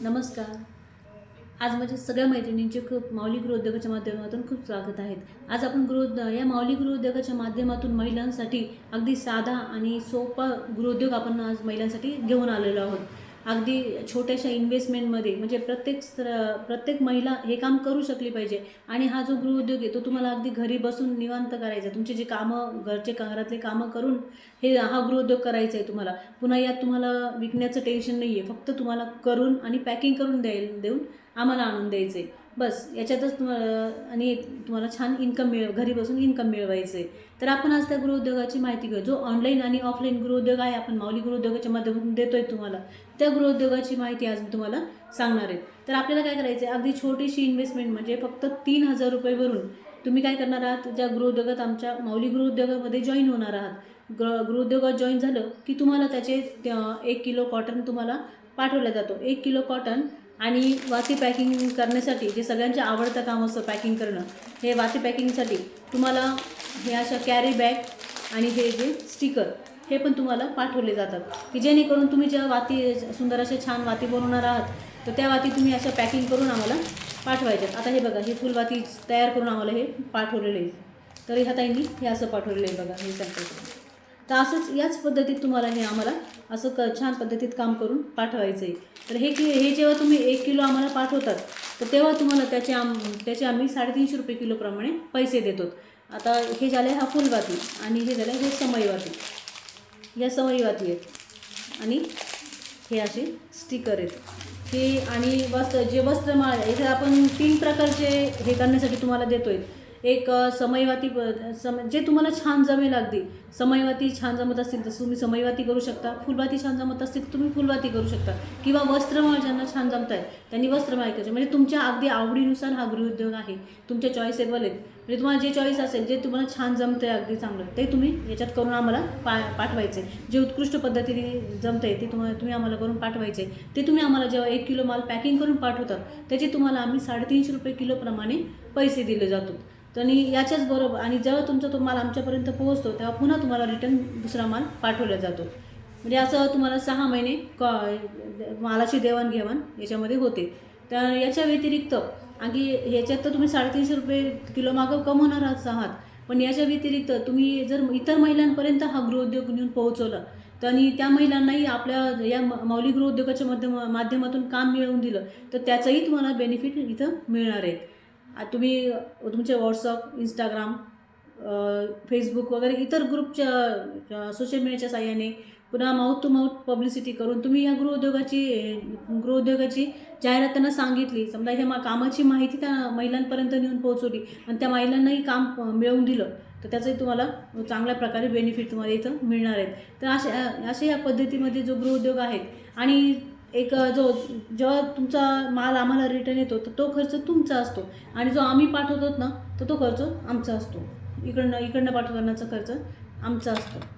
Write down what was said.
नमस्कार. आज माझ्या सगळ्या मैत्रिणींचे खूप माऊली गृहोद्योगाच्या माध्यमातून खूप स्वागत आहेत आज आपण गृह या माऊली गृहोद्योगाच्या माध्यमातून महिलांसाठी अगदी साधा आणि सोपा गृहोद्योग आपण आज महिलांसाठी घेऊन आलेलो आहोत. अगदी छोट्याशा इन्व्हेस्टमेंटमध्ये म्हणजे प्रत्येक स्त्र- प्रत्येक महिला हे काम करू शकली पाहिजे. आणि हा जो गृहउद्योग आहे तो तुम्हाला अगदी घरी बसून निवांत करायचा. आहे. तुमचे जे कामं घरचे घरातले कामं करून हे हा गृहउद्योग करायचा आहे तुम्हाला. पुन्हा यात तुम्हाला विकण्याचं टेन्शन नाही आहे फक्त तुम्हाला करून आणि पॅकिंग करून द्यायला देऊन आम्हाला आणून द्यायचं. आहे बस याच्यातच तुम्हाला आणि तुम्हाला छान इन्कम मिळ घरी बसून इन्कम मिळवायचं. आहे तर आपण आज त्या गृहउद्योगाची माहिती घेऊ. जो ऑनलाईन आणि ऑफलाईन गृहउद्योग आहे आपण माऊली गृहउद्योगाच्या माध्यमातून देतो आहे तुम्हाला. त्या गृहउद्योगाची माहिती आज मी तुम्हाला सांगणार आहे. तर आपल्याला काय करायचं आहे अगदी छोटीशी इन्व्हेस्टमेंट म्हणजे फक्त तीन हजार रुपयेवरून तुम्ही काय करणार आहात? ज्या गृहउद्योगात आमच्या माऊली गृहउद्योगामध्ये जॉईन होणार आहात. ग्र गृहउद्योगात जॉईन झालं की तुम्हाला त्याचे एक किलो कॉटन तुम्हाला पाठवला जातो. एक किलो कॉटन आणि वाती पॅकिंग करण्यासाठी जे सगळ्यांचे आवडतं काम असतं पॅकिंग करणं हे वाती पॅकिंगसाठी तुम्हाला हे अशा कॅरी बॅग आणि हे जे स्टिकर हे पण तुम्हाला पाठवले जातात. की जेणेकरून तुम्ही ज्या वाती सुंदर अशा छान वाती बनवणार आहात तर त्या वाती तुम्ही अशा पॅकिंग करून आम्हाला पाठवायच्यात. आता हे बघा हे फुलवाती तयार करून आम्हाला हे पाठवलेले आहे तर ह्या ताईंनी हे असं पाठवलेलं आहे बघा हे सांगतो तर असंच याच पद्धतीत तुम्हाला हे आम्हाला असं क छान पद्धतीत काम करून पाठवायचं आहे तर हे कि हे जेव्हा तुम्ही एक किलो आम्हाला पाठवतात तर तेव्हा तुम्हाला त्याचे आम त्याचे आम्ही साडेतीनशे रुपये किलोप्रमाणे पैसे देतो. आता हे झाले हा फुलवाती आणि हे झालं हे समईवाती. या समईवाती आहेत. आणि हे असे स्टिकर आहेत. हे आणि वस्त्र जे वस्त्रमाळ आहे, इथे आपण तीन प्रकारचे हे करण्यासाठी तुम्हाला देतो आहे एक समयवाती सम जे तुम्हाला छान जमेल अगदी समयवाती छान जमत असतील तर तुम्ही समयवाती करू शकता. फुलवाती छान जमत असतील तर तुम्ही फुलवाती करू शकता. किंवा वस्त्रमाळ ज्यांना छान जमत आहे त्यांनी वस्त्रमाळ करायचे म्हणजे तुमच्या अगदी आवडीनुसार हा गृहउद्योग आहे. तुमच्या चॉईसेबल आहेत म्हणजे तुम्हाला जे चॉईस असेल जे तुम्हाला छान जमतं आहे अगदी चांगलं ते तुम्ही याच्यात करून आम्हाला पा पाठवायचे. जे उत्कृष्ट पद्धतीने जमतं आहे ते तुम्हाला तुम्ही आम्हाला करून पाठवायचे. ते तुम्ही आम्हाला जेव्हा एक किलो माल पॅकिंग करून पाठवतात त्याचे तुम्हाला आम्ही साडेतीनशे रुपये किलोप्रमाणे पैसे दिले जातो आणि याच्याच बरोबर आणि जेव्हा तुमचा तो माल आमच्यापर्यंत पोहोचतो तेव्हा पुन्हा तुम्हाला रिटर्न दुसरा माल पाठवला जातो. म्हणजे असं तुम्हाला सहा महिने कॉ मालाची देवाणघेवाण याच्यामध्ये होते. तर याच्या व्यतिरिक्त आणखी ह्याच्यात तर तुम्ही साडेतीनशे रुपये किलो मागं कमवणार आहात पण याच्या व्यतिरिक्त तुम्ही जर इतर महिलांपर्यंत हा गृहउद्योग नेऊन पोहोचवला तर आणि त्या महिलांनाही आपल्या या म- माऊली गृहउद्योगाच्या माध्यम माध्यमातून काम मिळवून दिलं तर त्याचंही तुम्हाला बेनिफिट इथं मिळणार आहे. तुम्ही तुमचे व्हॉट्सअप इंस्टाग्राम फेसबुक वगैरे इतर ग्रुपच्या सोशल मीडियाच्या साह्याने पुन्हा माउथ टू माउथ पब्लिसिटी करून तुम्ही या गृहउद्योगाची गृहउद्योगाची जाहिरात त्यांना सांगितली. समजा ह्या मा कामाची माहिती त्या महिलांपर्यंत नेऊन पोहोचवली आणि त्या महिलांनाही काम मिळवून दिलं तर त्याचंही तुम्हाला चांगल्या प्रकारे बेनिफिट तुम्हाला इथं मिळणार आहेत. तर अशा अशा या पद्धतीमध्ये जो गृहउद्योग आहेत आणि एक जो जेव्हा तुमचा माल आम्हाला रिटर्न येतो तर तो खर्च तुमचा असतो. आणि जो आम्ही पाठवतो ना तर तो खर्च आमचा असतो. इकडनं इकडनं पाठवतानाचा खर्च आमचा असतो.